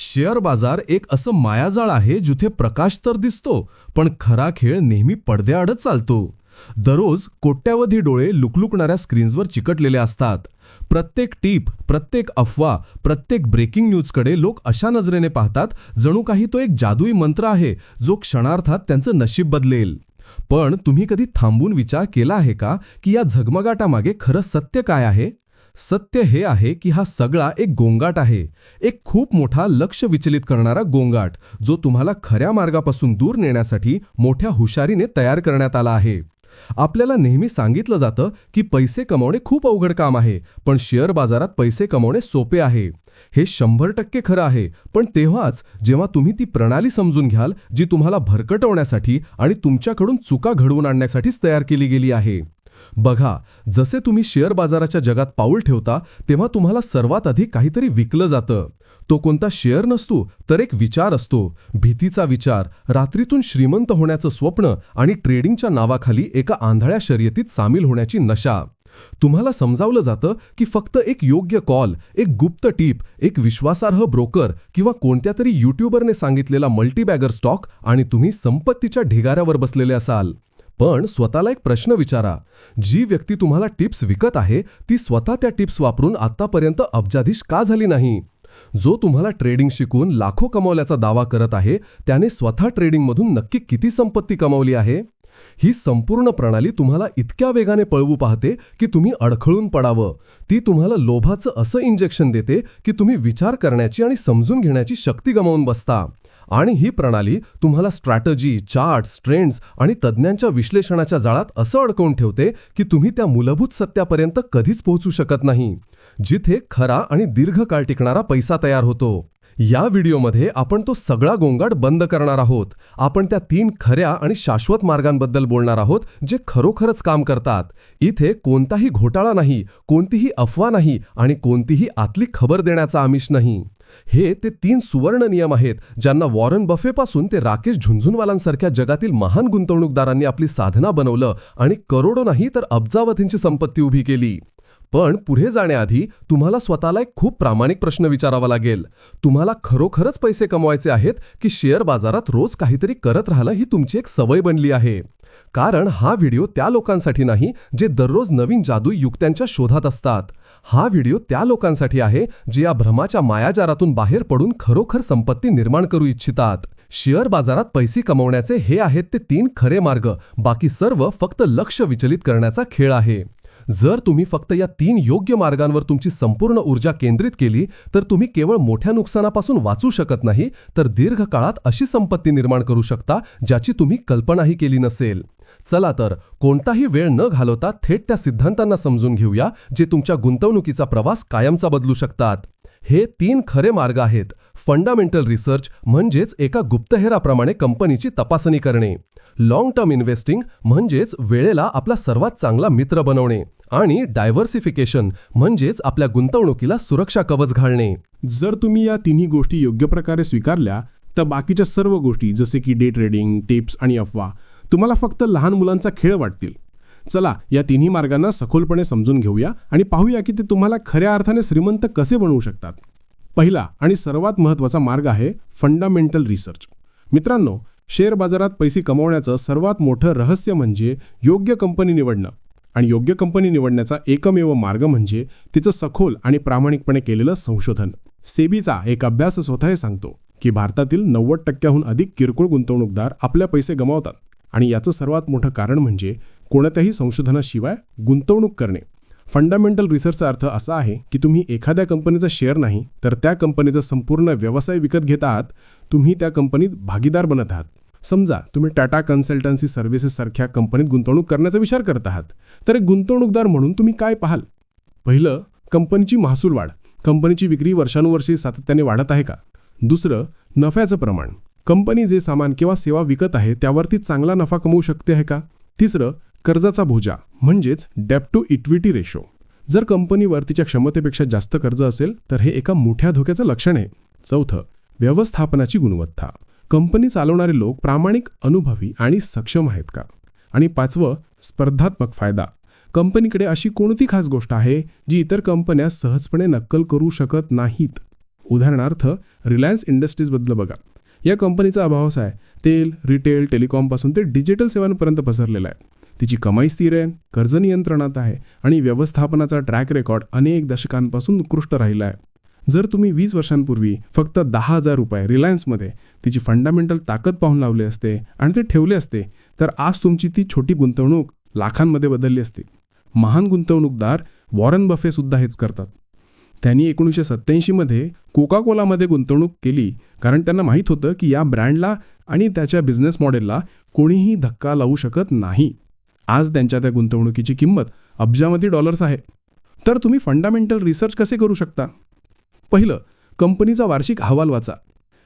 Share बाजार एक असं मायाजाळ आहे जिथे प्रकाश तर दिसतो पण खरा खेळ नेहमी पडद्याआडच चालतो. दररोज कोट्यावधी डोळे लुकलुकणाऱ्या स्क्रीन्सवर चिकटलेले असतात. प्रत्येक टीप प्रत्येक अफवा प्रत्येक ब्रेकिंग न्यूजकडे लोक अशा नजरेने पाहतात जणू काही तो एक जादुई मंत्र आहे जो क्षणार्थात त्यांचं नशीब बदलेल. पण तुम्ही कधी थांबून विचार केला आहे का की या झगमगाटामागे खरं सत्य काय आहे? सत्य हे आहे की हा सगळा एक गोंगाट आहे. एक खूप मोठा लक्ष विचलित करणारा गोंगाट जो तुम्हाला खऱ्या मार्गापासून दूर नेण्यासाठी मोठ्या हुशारीने तयार करण्यात आला आहे. आपल्याला नेहमी सांगितलं जातं की पैसे कमवणे खूप अवघड काम आहे पण शेअर बाजारात पैसे कमवणे सोपे आहे. हे शंभर टक्के खरं आहे पण तेव्हाच जेव्हा तुम्ही ती प्रणाली समजून घ्याल जी तुम्हाला भरकटवण्यासाठी आणि तुमच्याकडून चुका घडवून आणण्यासाठीच तयार केली गेली आहे. बघा जसे तुम्ही शेअर बाजाराच्या जगात पाऊल ठेवता तेव्हा तुम्हाला सर्वात आधी काहीतरी विकलं जातं. तो कोणता शेअर नसतो तर एक विचार असतो. भीतीचा विचार रात्रीतून श्रीमंत होण्याचं स्वप्न आणि ट्रेडिंगच्या नावाखाली एका आंधळ्या शर्यतीत सामील होण्याची नशा. तुम्हाला समजावलं जातं की फक्त एक योग्य कॉल एक गुप्त टीप एक विश्वासार्ह ब्रोकर किंवा कोणत्या तरी युट्यूबरने सांगितलेला मल्टीबॅगर स्टॉक आणि तुम्ही संपत्तीच्या ढिगाऱ्यावर बसलेले असाल. पण स्वतःला एक प्रश्न विचारा. जी व्यक्ती तुम्हाला टिप्स विकत आहे ती स्वतः त्या टिप्स वापरून आतापर्यंत अब्जाधीश का झाली नाही? जो तुम्हाला ट्रेडिंग शिकून लाखो कमावल्याचा दावा करत आहे त्याने स्वतः ट्रेडिंगमधून नक्की किती संपत्ती कमावली आहे? ही संपूर्ण प्रणाली तुम्हाला इतक्या वेगाने पळवू पाहते की तुम्ही अडखळून पडावं. ती तुम्हाला लोभाचं असं इंजेक्शन देते की तुम्ही विचार करण्याची आणि समजून घेण्याची शक्ती गमावून बसता. आणि ही प्रणाली तुम्हाला स्ट्रॅटजी चार्ट्स ट्रेंड्स आणि तज्ज्ञांच्या विश्लेषणाच्या जाळात असं अडकवून ठेवते की तुम्ही त्या मूलभूत सत्यापर्यंत कधीच पोहोचू शकत नाही. जिथे खरा आणि दीर्घकाळ टिकणारा पैसा तयार होतो. या व्हिडिओमध्ये आपण तो सगळा गोंगाट बंद करणार आहोत. आपण त्या तीन खऱ्या आणि शाश्वत मार्गांबद्दल बोलणार आहोत जे खरोखरच काम करतात. इथे कोणताही घोटाळा नाही कोणतीही अफवा नाही आणि कोणतीही आतली खबर देण्याचा आमिष नाही. हे ते तीन सुवर्ण नियम आहेत ज्यांना वॉरन बफेपासून ते राकेश झुंझुनवालांसारख्या जगातील महान गुंतवणूकदारांनी आपली साधना बनवलं आणि करोडो नाही तर अब्जावधींची संपत्ती उभी केली. पण पुढे जाण्याआधी तुम्हाला स्वतःला एक खूप प्रामाणिक प्रश्न विचारावा लागेल. तुम्हाला खरोखरच पैसे कमवायचे आहेत की शेअर बाजारात रोज काहीतरी करत राहणं ही तुमची एक सवय बनली आहे. कारण हा व्हिडिओ त्या लोकांसाठी नाही जे दररोज नवीन जादू युक्त्यांच्या शोधात असतात. हा व्हिडिओ त्या लोकांसाठी आहे जे या भ्रमाच्या मायाजारातून बाहेर पडून खरोखर संपत्ती निर्माण करू इच्छितात. शेअर बाजारात पैसे कमवण्याचे हे आहेत ते तीन खरे मार्ग बाकी सर्व फक्त लक्ष विचलित करण्याचा खेळ आहे. जर तुम्ही फक्त या तीन योग्य मार्गांवर तुमची संपूर्ण ऊर्जा केंद्रित केली तर तुम्ही केवळ मोठ्या नुकसानापासून वाचू शकत नाही तर दीर्घकाळात अशी संपत्ती निर्माण करू शकता ज्याची तुम्ही कल्पनाही केली नसेल. चला तर कोणताही वेळ न घालवता थेट त्या सिद्धांतांना समजून घेऊया जे तुमच्या गुंतवणुकीचा प्रवास कायमचा बदलू शकतात. हे तीन खरे मार्ग आहेत. फंडामेंटल रिसर्च म्हणजेच एका गुप्तहेराप्रमाणे कंपनीची तपासणी करणे. लॉंग टर्म इन्व्हेस्टिंग म्हणजेच वेळेला आपला सर्वात चांगला मित्र बनवणे. आणि डायव्हर्सिफिकेशन म्हणजेच आपल्या गुंतवणुकीला सुरक्षा कवच घालणे. जर तुम्ही या तिन्ही गोष्टी योग्य प्रकारे स्वीकारल्या तर बाकीच्या सर्व गोष्टी जसे की डे ट्रेडिंग टिप्स आणि अफवा तुम्हाला फक्त लहान मुलांचा खेळ वाटतील. चला या तिन्ही मार्गांना सखोलपणे समजून घेऊया आणि पाहूया की ते तुम्हाला खऱ्या अर्थाने श्रीमंत कसे बनवू शकतात. पहिला आणि सर्वात महत्त्वाचा मार्ग आहे फंडामेंटल रिसर्च मित्रांनो शेअर बाजारात पैसे कमवण्याचं सर्वात मोठं रहस्य म्हणजे योग्य कंपनी निवडणं. आणि योग्य कंपनी निवडण्याचा एकमेव मार्ग म्हणजे तिचं सखोल आणि प्रामाणिकपणे केलेलं संशोधन. सेबीचा एक अभ्यास स्वतः हे सांगतो की भारतातील नव्वद टक्क्याहून अधिक किरकोळ गुंतवणूकदार आपल्या पैसे गमावतात. आणि याचं सर्वात मोठं कारण म्हणजे कोणत्याही संशोधनाशिवाय गुंतवणूक करणे. फंडामेंटल रिसर्चचा अर्थ असा आहे की तुम्ही एखाद्या कंपनीचा शेअर नाही तर त्या कंपनीचा संपूर्ण व्यवसाय विकत घेत आहात तुम्ही त्या कंपनीत भागीदार बनत आहात. समजा तुम्ही टाटा कन्सल्टन्सी सर्व्हिसेससारख्या कंपनीत गुंतवणूक करण्याचा विचार करत आहात तर एक गुंतवणूकदार म्हणून तुम्ही काय पाहाल? पहिलं कंपनीची महसूल वाढ. कंपनीची विक्री वर्षानुवर्षे सातत्याने वाढत आहे का? दुसरं नफ्याचं प्रमाण. कंपनी जे सामान किंवा सेवा विकत आहे त्यावरती चांगला नफा कमवू शकते आहे का? तिसरं कर्जाचा बोजा म्हणजेच डेप टू इक्विटी रेशो जर कंपनीवर तिच्या क्षमतेपेक्षा जास्त कर्ज असेल तर हे एका मोठ्या धोक्याचं लक्षण आहे. चौथं व्यवस्थापनाची गुणवत्ता. कंपनी चालवणारे लोक प्रामाणिक अनुभवी आणि सक्षम आहेत का? आणि पाचवं स्पर्धात्मक फायदा. कंपनीकडे अशी कोणती खास गोष्ट आहे जी इतर कंपन्या सहजपणे नक्कल करू शकत नाहीत? उदाहरणार्थ रिलायन्स इंडस्ट्रीजबद्दल बघा. या कंपनीचा अभाव असा आहे तेल रिटेल टेलिकॉमपासून ते डिजिटल सेवांपर्यंत पसरलेला आहे. तिची कमाई स्थिर आहे कर्ज नियंत्रणात आहे आणि व्यवस्थापनाचा ट्रॅक रेकॉर्ड अनेक दशकांपासून उत्कृष्ट राहिला आहे. जर तुम्ही वीस वर्षांपूर्वी फक्त दहा हजार रुपये रिलायन्समध्ये तिची फंडामेंटल ताकद पाहून लावले असते आणि ते ठेवले असते तर आज तुमची ती छोटी गुंतवणूक लाखांमध्ये बदलली असते. महान गुंतवणूकदार वॉरन बफे सुद्धा हेच करतात. त्यांनी एकोणीसशे सत्त्याऐंशीमध्ये कोका कोलामध्ये गुंतवणूक केली कारण त्यांना माहीत होतं की या ब्रँडला आणि त्याच्या बिझनेस मॉडेलला कोणीही धक्का लावू शकत नाही. आज त्यांच्या त्या गुंतवणुकीची किंमत अब्जामध्ये डॉलर्स आहे. तर तुम्ही फंडामेंटल रिसर्च कसे करू शकता? पहिलं कंपनीचा वार्षिक अहवाल वाचा.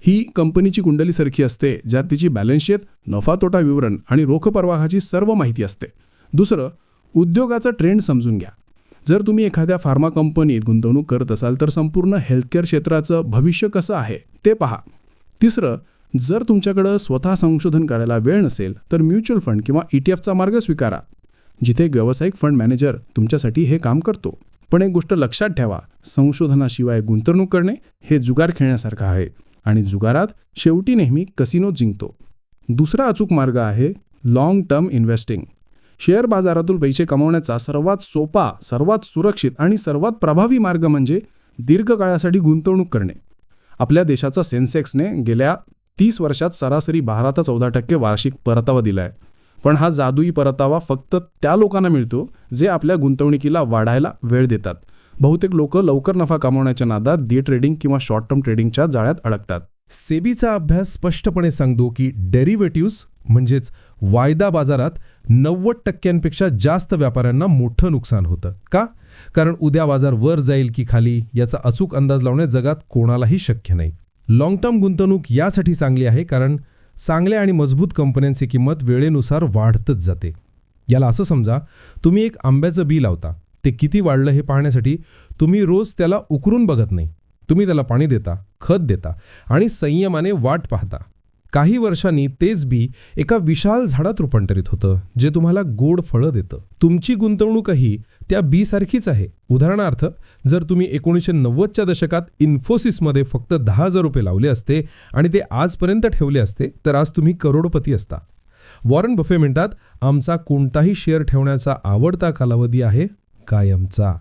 ही कंपनीची कुंडलीसारखी असते ज्यात तिची बॅलन्स शीट नफा तोटा विवरण आणि रोख प्रवाहाची सर्व माहिती असते. दुसरं उद्योगाचा ट्रेंड समजून घ्या. जर तुम्ही एखाद्या फार्मा कंपनीत गुंतवणूक करत असाल तर संपूर्ण हेल्थकेअर क्षेत्राचं भविष्य कसं आहे ते पहा. तिसरं जर तुमच्याकडं स्वतः संशोधन करायला वेळ नसेल तर म्युच्युअल फंड किंवा ई टी एफचा मार्ग स्वीकारा जिथे एक व्यावसायिक फंड मॅनेजर तुमच्यासाठी हे काम करतो. पण एक गोष्ट लक्षात ठेवा संशोधनाशिवाय गुंतवणूक करणे हे जुगार खेळण्यासारखं आहे आणि जुगारात शेवटी नेहमी कसिनो जिंकतो. दुसरा अचूक मार्ग आहे लाँग टर्म इन्व्हेस्टिंग शेअर बाजारातून पैसे कमवण्याचा सर्वात सोपा सर्वात सुरक्षित आणि सर्वात प्रभावी मार्ग म्हणजे दीर्घकाळासाठी गुंतवणूक करणे. आपल्या देशाचा सेन्सेक्सने गेल्या तीस वर्षात सरासरी बारा ते चौदा टक्के वार्षिक परतावा दिला आहे पण हा जादुई परतावा फक्त त्या लोकांना मिळतो जे आपल्या गुंतवणुकीला वाढायला वेळ देतात. बहुतेक लोक लवकर नफा कमावण्याच्या नादात डे ट्रेडिंग किंवा शॉर्ट टर्म ट्रेडिंगच्या जाळ्यात अडकतात. सेबीचा अभ्यास स्पष्टपणे सांगतो की डेरिव्हेटिव्ह्ज म्हणजेच वायदा बाजारात नव्वद टक्क्यांपेक्षा जास्त व्यापाऱ्यांना मोठं नुकसान होतं. का? कारण उद्या बाजार वर जाईल की खाली याचा अचूक अंदाज लावणे जगात कोणालाही शक्य नाही. लाँग टर्म गुंतवणूक यासाठी चांगली आहे कारण चांगल्या आणि मजबूत कंपन्यांची किंमत वेळेनुसार वाढतच जाते. याला असं समजा तुम्ही एक आंब्याचं बी लावता. ते किती वाढलं हे पाहण्यासाठी तुम्ही रोज त्याला उकरून बघत नाही. तुम्ही त्याला पाणी देता खत देता आणि संयमाने वाट पाहता. काही वर्षांनी तेच बी एका विशाल झाडात रूपांतरित होतं जे तुम्हाला गोड फळं देतं. तुमची गुंतवणूकही त्या बी सारखीच आहे. उदाहरणार्थ जर तुम्ही एकोणीसशे नव्वदच्या दशकात इन्फोसिसमध्ये फक्त दहा हजार रुपये लावले असते आणि ते आजपर्यंत ठेवले असते तर आज तुम्ही करोडपती असता. वॉरन बफे म्हणतात आमचा कोणताही शेअर ठेवण्याचा आवडता कालावधी आहे कायमचा.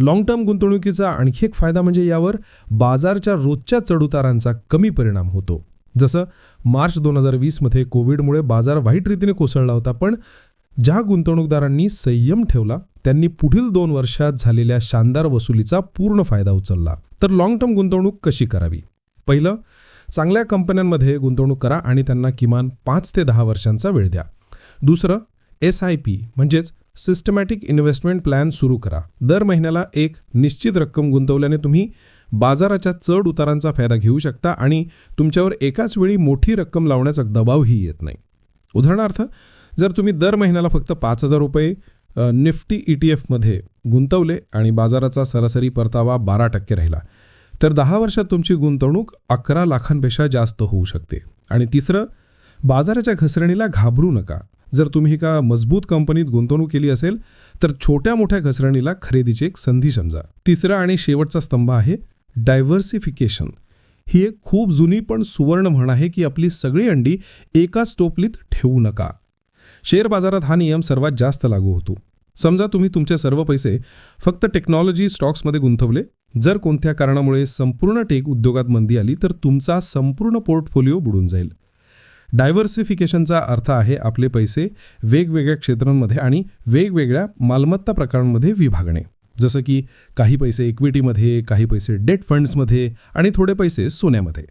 लाँग टर्म गुंतवणुकीचा आणखी एक फायदा म्हणजे यावर बाजारच्या रोजच्या चढउतारांचा कमी परिणाम होतो. जसं मार्च दोन हजार वीसमध्ये कोविडमुळे बाजार वाईट रीतीने कोसळला होता पण ज्या गुंतवणूकदारांनी संयम ठेवला त्यांनी पुढील दोन वर्षात झालेल्या शानदार वसुलीचा पूर्ण फायदा उचलला. तर लाँग टर्म गुंतवणूक कशी करावी? पहिलं चांगल्या कंपन्यांमध्ये गुंतवणूक करा आणि त्यांना किमान पाच ते दहा वर्षांचा वेळ द्या. दुसरं एस आय पी म्हणजेच सिस्टमॅटिक इन्व्हेस्टमेंट प्लॅन सुरू करा. दर महिन्याला एक निश्चित रक्कम गुंतवल्याने तुम्ही बाजाराच्या चढ उतारांचा फायदा घेऊ शकता आणि तुमच्यावर एकाच वेळी मोठी रक्कम लावण्याचा दबावही येत नाही. उदाहरणार्थ जर तुम्ही दर महिन्याला फक्त पाच हजार रुपये निफ्टी ई टी एफमध्ये गुंतवले आणि बाजाराचा सरासरी परतावा बारा टक्के राहिला तर दहा वर्षात तुमची गुंतवणूक अकरा लाखांपेक्षा जास्त होऊ शकते. आणि तिसरं बाजाराच्या घसरणीला घाबरू नका. जर तुम्ही एका मजबूत कंपनीत गुंतवणूक केली असेल तर छोट्या मोठ्या घसरणीला खरेदीची एक संधी समजा. तिसरा आणि शेवटचा स्तंभ आहे डायव्हर्सिफिकेशन ही एक खूप जुनी पण सुवर्ण म्हण आहे की आपली सगळी अंडी एकाच टोपलीत ठेवू नका. शेअर बाजारात हा नियम सर्वात जास्त लागू होतो. समजा तुम्ही तुमचे सर्व पैसे फक्त टेक्नॉलॉजी स्टॉक्समध्ये गुंतवले जर कोणत्या कारणामुळे संपूर्ण टेक उद्योगात मंदी आली तर तुमचा संपूर्ण पोर्टफोलिओ बुडून जाईल. डायव्हर्सिफिकेशनचा अर्थ आहे आपले पैसे वेगवेगळ्या क्षेत्रांमध्ये आणि वेगवेगळ्या मालमत्ता प्रकारांमध्ये विभागणे. जसं की काही पैसे इक्विटीमध्ये काही पैसे डेट फंड्समध्ये आणि थोडे पैसे सोन्यामध्ये.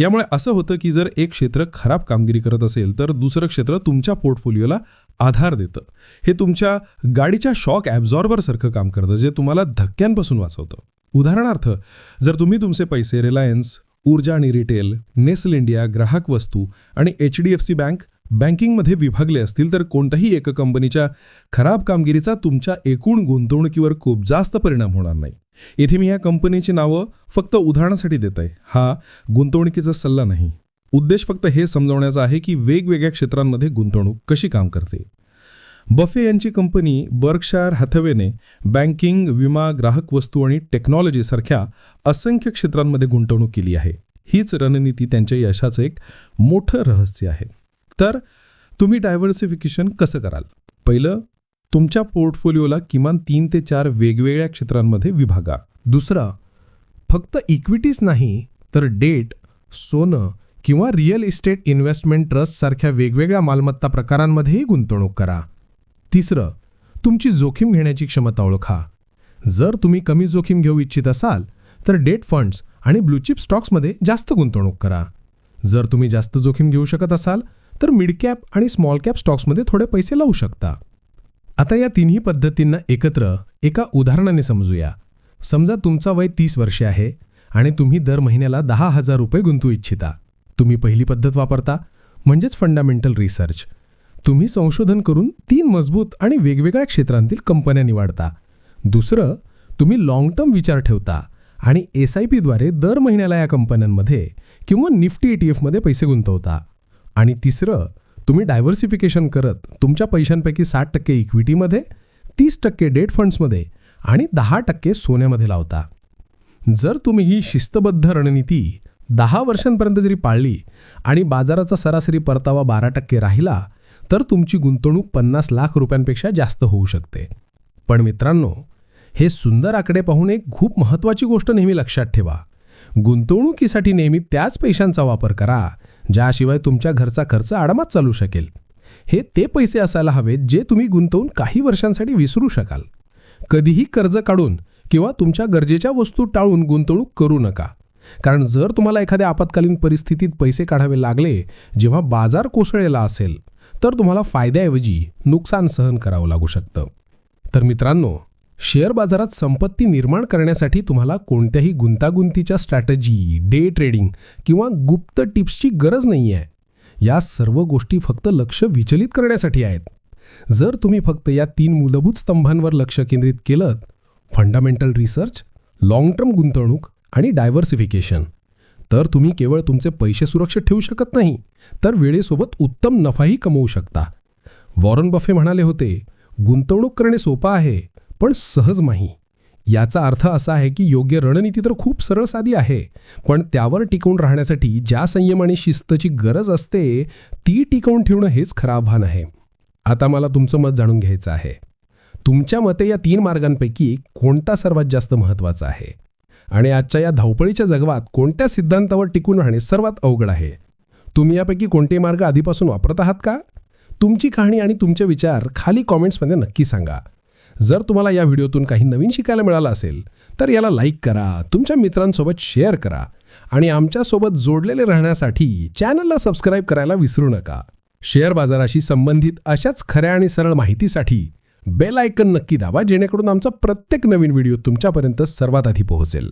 यामुळे असं होतं की जर एक क्षेत्र खराब कामगिरी करत असेल तर दुसरं क्षेत्र तुमच्या पोर्टफोलिओला आधार देतं. हे तुमच्या गाडीच्या शॉक ॲब्झॉर्बरसारखं काम करतं जे तुम्हाला धक्क्यांपासून वाचवतं. उदाहरणार्थ जर तुम्ही तुमचे पैसे रिलायन्स ऊर्जा आणि रिटेल नेसल इंडिया ग्राहक वस्तू आणि H D F C bank बँकिंगमध्ये विभागले असतील तर कोणत्याही एका कंपनीच्या खराब कामगिरीचा तुमच्या एकूण गुंतवणुकीवर खूप जास्त परिणाम होणार नाही. येथे मी या कंपनीची नावं फक्त उदाहरणासाठी देत आहे. हा गुंतवणुकीचा सल्ला नाही. उद्देश फक्त हे समजवण्याचा आहे की वेगवेगळ्या क्षेत्रांमध्ये गुंतवणूक कशी काम करते. बफे यांची कंपनी बर्कशायर हॅथवेने बँकिंग विमा ग्राहक वस्तू आणि टेक्नॉलॉजीसारख्या असंख्य क्षेत्रांमध्ये गुंतवणूक केली आहे. हीच रणनीती त्यांच्या यशाचं एक मोठं रहस्य आहे. तर तुम्ही डायव्हर्सिफिकेशन कसं कराल? पहिलं तुमच्या पोर्टफोलिओला किमान तीन ते चार वेगवेगळ्या क्षेत्रांमध्ये विभागा. दुसरं फक्त इक्विटीज नाही तर डेट सोनं किंवा रिअल इस्टेट इन्व्हेस्टमेंट ट्रस्टसारख्या वेगवेगळ्या मालमत्ता प्रकारांमध्येही गुंतवणूक करा. तिसरं तुमची जोखीम घेण्याची क्षमता ओळखा. जर तुम्ही कमी जोखीम घेऊ इच्छित असाल तर डेट फंड्स आणि ब्लूचिप स्टॉक्समध्ये जास्त गुंतवणूक करा. जर तुम्ही जास्त जोखीम घेऊ शकत असाल तर मिडकॅप आणि स्मॉल कॅप स्टॉक्समध्ये थोडे पैसे लावू शकता. आता या तिन्ही पद्धतींना एकत्र एका उदाहरणाने समजूया. समजा तुमचा वय तीस वर्षे आहे आणि तुम्ही दर महिन्याला दहा हजार रुपये गुंतवू इच्छिता. तुम्ही पहिली पद्धत वापरता म्हणजेच फंडामेंटल रिसर्च तुम्ही संशोधन करून तीन मजबूत आणि वेगवेगळ्या क्षेत्रांतील कंपन्या निवडता. दुसरं तुम्ही लाँग टर्म विचार ठेवता आणि एस आय पीद्वारे दर महिन्याला या कंपन्यांमध्ये किंवा निफ्टी ई टी एफमध्ये पैसे गुंतवता. आणि तिसरं तुम्ही डायव्हर्सिफिकेशन करत तुमच्या पैशांपैकी साठ टक्के इक्विटीमध्ये तीस टक्के डेट फंड्समध्ये आणि दहा टक्के सोन्यामध्ये लावता. जर तुम्ही ही शिस्तबद्ध रणनीती दहा वर्षांपर्यंत जरी पाळली आणि बाजाराचा सरासरी परतावा बारा टक्के राहिला तर तुमची गुंतवणूक पन्नास लाख रुपयांपेक्षा जास्त होऊ शकते. पण मित्रांनो हे सुंदर आकडे पाहून एक खूप महत्त्वाची गोष्ट नेहमी लक्षात ठेवा. गुंतवणुकीसाठी नेहमी त्याच पैशांचा वापर करा ज्याशिवाय तुमच्या घरचा खर्च आरामात चालू शकेल. हे ते पैसे असायला हवेत जे तुम्ही गुंतवून काही वर्षांसाठी विसरू शकाल. कधीही कर्ज काढून किंवा तुमच्या गरजेच्या वस्तू टाळून गुंतवणूक करू नका. कारण जर तुम्हाला एखाद्या आपत्कालीन परिस्थितीत पैसे काढावे लागले जेव्हा बाजार कोसळलेला असेल तर तुम्हाला फायद्याऐवजी नुकसान सहन करावं लागू शकतं. तर मित्रांनो शेअर बाजारात संपत्ती निर्माण करण्यासाठी तुम्हाला कोणत्याही गुंतागुंतीच्या स्ट्रॅटजी डे ट्रेडिंग किंवा गुप्त टिप्सची गरज नाही आहे या सर्व गोष्टी फक्त लक्ष विचलित करण्यासाठी आहेत. जर तुम्ही फक्त या तीन मूलभूत स्तंभांवर लक्ष केंद्रित केलं फंडामेंटल रिसर्च लाँग टर्म गुंतवणूक आणि डायव्हर्सिफिकेशन तर तुम्ही केवळ तुमचे पैसे सुरक्षित ठेवू शकत नाही तर वेळेसोबत उत्तम नफाही कमवू शकता. वॉरन बफे म्हणाले होते गुंतवणूक करणे सोपं आहे पण सहज नाही याचा अर्थ असा आहे की योग्य रणनीती तर खूप सरळ साधी आहे पण त्यावर टिकून राहण्यासाठी ज्या संयम आणि शिस्तची गरज असते ती टिकवून ठेवणं हेच खरं आव्हान आहे. आता मला तुमचं मत जाणून घ्यायचं आहे. तुमच्या मते या तीन मार्गांपैकी कोणता सर्वात जास्त महत्त्वाचा आहे? आणि आजच्या या धावपळीच्या जगवात कोणत्या सिद्धांतावर टिकून राहणे सर्वात अवघड आहे? तुम्ही यापैकी कोणते मार्ग आधीपासून वापरत आहात का? तुमची कहाणी आणि तुमचे विचार खाली कॉमेंट्समध्ये नक्की सांगा. जर तुम्हाला या व्हिडिओतून काही नवीन शिकायला मिळालं असेल तर याला लाईक करा तुमच्या मित्रांसोबत शेअर करा आणि आमच्यासोबत जोडलेले राहण्यासाठी चॅनलला सबस्क्राईब करायला विसरू नका. शेअर बाजाराशी संबंधित अशाच खऱ्या आणि सरळ माहितीसाठी बेल आयकन नक्की दाबा जेणेकरून आमचा प्रत्येक नवीन व्हिडिओ तुमच्यापर्यंत सर्वात आधी पोहोचेल.